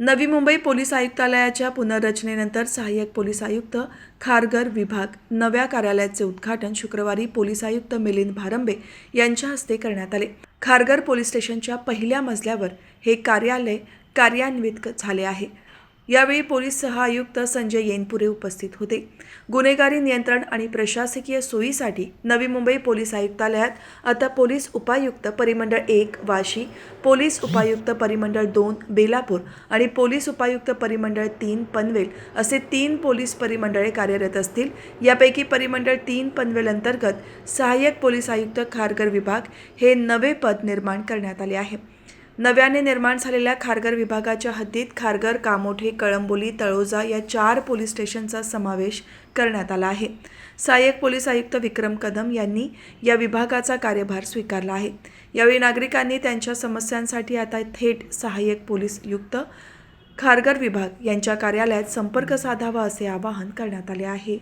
Navi Mumbai police आयुक्तालयाच्या पुनर्रचनेनंतर सहाय्यक police आयुक्त खारघर विभाग नव्या कार्यालयाचे उद्घाटन शुक्रवारी पोलीस आयुक्त मिलिंद भारंबे यांच्या हस्ते करण्यात आले. खारघर पोलीस स्टेशनच्या पहिल्या मजल्यावर हे कार्यालय कार्यान्वित झाले आहे. यावेळी पोलीस सहआयुक्त संजय येनपुरे उपस्थित होते. गुन्हेगारी नियंत्रण आणि प्रशासकीय सोयीसाठी नवी मुंबई पोलीस आयुक्तालयात आता पोलीस उपायुक्त परिमंडळ एक वाशी पोलीस उपायुक्त परिमंडळ दोन बेलापूर आणि पोलीस उपायुक्त परिमंडळ तीन पनवेल असे तीन पोलीस परिमंडळे कार्यरत असतील. यापैकी परिमंडळ तीन पनवेल अंतर्गत सहाय्यक पोलीस आयुक्त खारघर विभाग हे नवे पद निर्माण करण्यात आले आहे. नव्याने निर्माण झालेल्या खारघर विभागाच्या हद्दीत खारघर कामोठे कळंबोली तळोजा या चार पोलीस स्टेशनचा समावेश करण्यात आला आहे. सहाय्यक पोलीस आयुक्त विक्रम कदम यांनी या विभागाचा कार्यभार स्वीकारला आहे. यावेळी नागरिकांनी त्यांच्या समस्यांसाठी आता थेट सहाय्यक पोलीस युक्त खारघर विभाग यांच्या कार्यालयात संपर्क साधावा असे आवाहन करण्यात आले आहे.